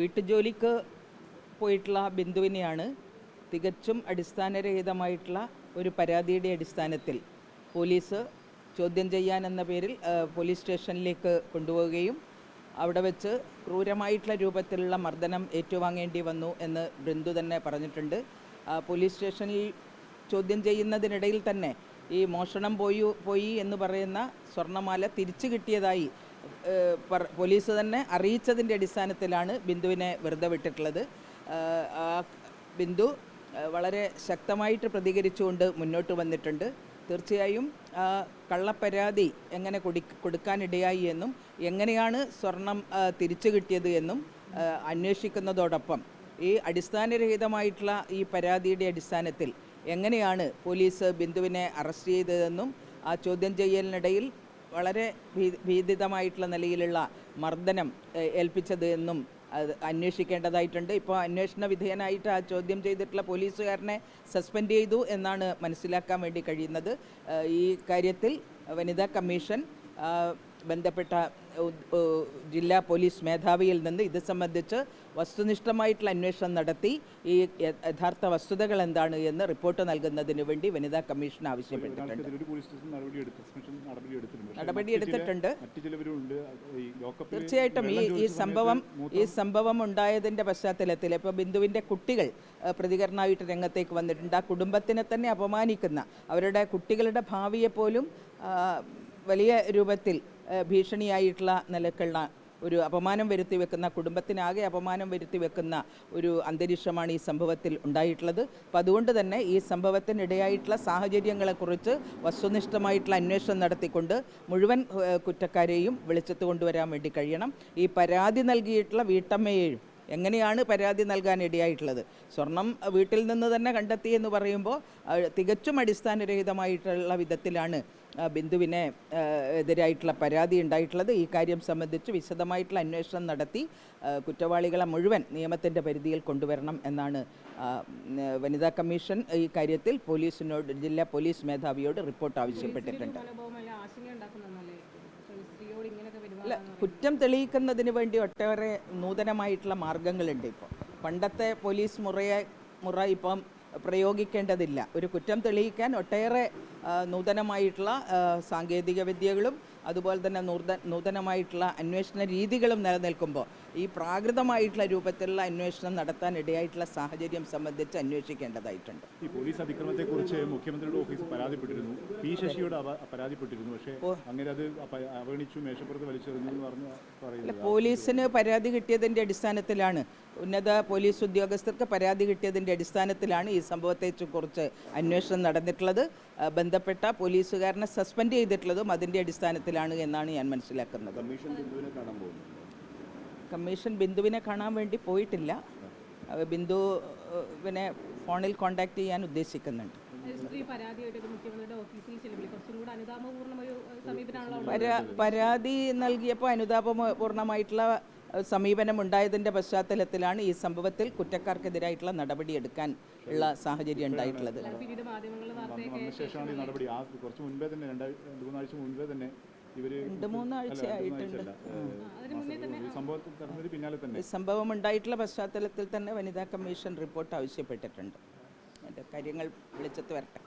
വീട്ടുജോലിക്ക് പോയിട്ടുള്ള ബിന്ദുവിനെയാണ് തികച്ചും അടിസ്ഥാനരഹിതമായിട്ടുള്ള ഒരു പരാതിയുടെ അടിസ്ഥാനത്തിൽ പോലീസ് ചോദ്യം ചെയ്യാൻ എന്ന പേരിൽ പോലീസ് സ്റ്റേഷനിലേക്ക് കൊണ്ടുപോവുകയും അവിടെ വെച്ച് ക്രൂരമായിട്ടുള്ള രൂപത്തിലുള്ള മർദ്ദനം ഏറ്റുവാങ്ങേണ്ടി വന്നു എന്ന് ബിന്ദു തന്നെ പറഞ്ഞിട്ടുണ്ട്. പോലീസ് സ്റ്റേഷനിൽ ചോദ്യം ചെയ്യുന്നതിനിടയിൽ തന്നെ ഈ മോഷണം പോയി പോയി എന്ന് പറയുന്ന സ്വർണമാല തിരിച്ചു കിട്ടിയതായി പോലീസ് തന്നെ അറിയിച്ചതിന്റെ അടിസ്ഥാനത്തിലാണ് ബിന്ദുവിനെ വെറുതെ വിട്ടിട്ടുള്ളത്. ബിന്ദു വളരെ ശക്തമായിട്ട് പ്രതികരിച്ചുകൊണ്ട് മുന്നോട്ട് വന്നിട്ടുണ്ട്. തീർച്ചയായും കള്ളപ്പരാതി എങ്ങനെ കൊടു കൊടുക്കാനിടയായി എന്നും എങ്ങനെയാണ് സ്വർണം തിരിച്ചു കിട്ടിയത് എന്നും അന്വേഷിക്കുന്നതോടൊപ്പം ഈ അടിസ്ഥാനരഹിതമായിട്ടുള്ള ഈ പരാതിയുടെ അടിസ്ഥാനത്തിൽ എങ്ങനെയാണ് പോലീസ് ബിന്ദുവിനെ അറസ്റ്റ് ചെയ്തതെന്നും ആ ചോദ്യം ചെയ്യലിനിടയിൽ വളരെ ഭീതിതമായിട്ടുള്ള നിലയിലുള്ള മർദ്ദനം ഏൽപ്പിച്ചത് എന്നും അത് അന്വേഷിക്കേണ്ടതായിട്ടുണ്ട്. ഇപ്പോൾ അന്വേഷണ വിധേയനായിട്ട് ആ ചോദ്യം ചെയ്തിട്ടുള്ള പോലീസുകാരനെ സസ്പെൻഡ് ചെയ്തു എന്നാണ് മനസ്സിലാക്കാൻ വേണ്ടി കഴിയുന്നത്. ഈ കാര്യത്തിൽ വനിതാ കമ്മീഷൻ ബന്ധപ്പെട്ട ജില്ലാ പോലീസ് മേധാവിയിൽ നിന്ന് ഇത് സംബന്ധിച്ച് വസ്തുനിഷ്ഠമായിട്ടുള്ള അന്വേഷണം നടത്തി. ഈ യഥാർത്ഥ വസ്തുതകൾ എന്താണ് എന്ന് റിപ്പോർട്ട് നൽകുന്നതിന് വേണ്ടി വനിതാ കമ്മീഷൻ ആവശ്യപ്പെട്ടിട്ടുണ്ട്. നടപടി എടുത്തിട്ടുണ്ട്. തീർച്ചയായിട്ടും ഈ ഈ സംഭവം ഈ സംഭവം ഉണ്ടായതിന്റെ പശ്ചാത്തലത്തിൽ ഇപ്പോൾ ബിന്ദുവിന്റെ കുട്ടികൾ പ്രതികരണമായിട്ട് രംഗത്തേക്ക് വന്നിട്ടുണ്ട്. ആ കുടുംബത്തിനെ തന്നെ അപമാനിക്കുന്ന അവരുടെ കുട്ടികളുടെ ഭാവിയെ പോലും വലിയ രൂപത്തിൽ ഭീഷണിയായിട്ടുള്ള നിലക്കുള്ള ഒരു അപമാനം വരുത്തി വെക്കുന്ന കുടുംബത്തിനാകെ അപമാനം വരുത്തി വെക്കുന്ന ഒരു അന്തരീക്ഷമാണ് ഈ സംഭവത്തിൽ ഉണ്ടായിട്ടുള്ളത്. അപ്പം അതുകൊണ്ട് തന്നെ ഈ സംഭവത്തിനിടയായിട്ടുള്ള സാഹചര്യങ്ങളെക്കുറിച്ച് വസ്തുനിഷ്ഠമായിട്ടുള്ള അന്വേഷണം നടത്തിക്കൊണ്ട് മുഴുവൻ കുറ്റക്കാരെയും വെളിച്ചത്ത് കൊണ്ടുവരാൻ വേണ്ടി കഴിയണം. ഈ പരാതി നൽകിയിട്ടുള്ള വീട്ടമ്മയെയും എങ്ങനെയാണ് പരാതി നൽകാനിടയായിട്ടുള്ളത് സ്വർണം വീട്ടിൽ നിന്ന് തന്നെ കണ്ടെത്തി എന്ന് പറയുമ്പോൾ തികച്ചും അടിസ്ഥാനരഹിതമായിട്ടുള്ള വിധത്തിലാണ് ബിന്ദുവിനെ എതിരായിട്ടുള്ള പരാതി ഉണ്ടായിട്ടുള്ളത്. ഈ കാര്യം സംബന്ധിച്ച് വിശദമായിട്ടുള്ള അന്വേഷണം നടത്തി കുറ്റവാളികളെ മുഴുവൻ നിയമത്തിന്റെ പരിധിയിൽ കൊണ്ടുവരണം എന്നാണ് വനിതാ കമ്മീഷൻ ഈ കാര്യത്തിൽ പോലീസിനോട് ജില്ലാ പോലീസ് മേധാവിയോട് റിപ്പോർട്ട് ആവശ്യപ്പെട്ടിട്ടുണ്ട്. അല്ല കുറ്റം തെളിയിക്കുന്നതിന് വേണ്ടി ഒട്ടേറെ നൂതനമായിട്ടുള്ള മാർഗങ്ങളുണ്ട് ഇപ്പോൾ പണ്ടത്തെ പോലീസ് മുറയെ മുറ ഇപ്പം പ്രയോഗിക്കേണ്ടതില്ല. ഒരു കുറ്റം തെളിയിക്കാൻ ഒട്ടേറെ നൂതനമായിട്ടുള്ള സാങ്കേതിക വിദ്യകളും അതുപോലെ തന്നെ നൂതന നൂതനമായിട്ടുള്ള അന്വേഷണ രീതികളും നിലനിൽക്കുമ്പോൾ ഈ പ്രാകൃതമായിട്ടുള്ള രൂപത്തിലുള്ള അന്വേഷണം നടത്താൻ ഇടയായിട്ടുള്ള സാഹചര്യം സംബന്ധിച്ച് അന്വേഷിക്കേണ്ടതായിട്ടുണ്ട്. ഈ പോലീസ് അതിക്രമത്തെക്കുറിച്ച് മുഖ്യമന്ത്രിയുടെ ഓഫീസ് പരാതിപ്പെട്ടിരുന്നു. പി ശശിയോട് പരാതിപ്പെട്ടിരുന്നു. പക്ഷേ അങ്ങനെ അത് അവഗണിച്ചു മേശപ്പുറത്ത് വലിച്ചെറിഞ്ഞു എന്ന് പറഞ്ഞു പോലീസിന് പരാതി കിട്ടിയതിന്റെ അടിസ്ഥാനത്തിലാണ് ഉന്നത പോലീസ് ഉദ്യോഗസ്ഥർക്ക് പരാതി കിട്ടിയതിന്റെ അടിസ്ഥാനത്തിലാണ് ഈ സംഭവത്തെക്കുറിച്ച് അന്വേഷണം നടന്നിട്ടുള്ളത്. ബന്ധപ്പെട്ട പോലീസുകാരനെ സസ്പെൻഡ് ചെയ്തിട്ടുള്ളതും അതിന്റെ അടിസ്ഥാനത്തിലാണ് എന്നാണ് ഞാൻ മനസ്സിലാക്കുന്നത്. കമ്മീഷൻ ബിന്ദുവിനെ കാണാൻ പോകുന്നു കമ്മീഷൻ ബിന്ദുവിനെ കാണാൻ വേണ്ടി പോയിട്ടില്ല. ബിന്ദുവിനെ ബിന്ദു പിന്നെ ഫോണിൽ കോണ്ടാക്ട് ചെയ്യാൻ ഉദ്ദേശിക്കുന്നുണ്ട്. പരാതി നൽകിയപ്പോൾ അനുതാപപൂർണമായിട്ടുള്ള അഹ്, സമീപനം ഉണ്ടായതിന്റെ പശ്ചാത്തലത്തിലാണ് ഈ സംഭവത്തിൽ കുറ്റക്കാർക്കെതിരായിട്ടുള്ള നടപടി എടുക്കാൻ ഉള്ള സാഹചര്യം ഉണ്ടായിട്ടുള്ളത്. ശേഷമാണ് ഈ നടപടി. ആ കുറച്ച് മുൻപേ തന്നെ രണ്ടായി രണ്ട് മൂന്നാഴ്ച മുൻപേ തന്നെ സംഭവം ഉണ്ടായിട്ടുള്ള പശ്ചാത്തലത്തിൽ തന്നെ വനിതാ കമ്മീഷൻ റിപ്പോർട്ട് ആവശ്യപ്പെട്ടിട്ടുണ്ട്. കാര്യങ്ങൾ വെളിച്ചത്ത് വരട്ടെ.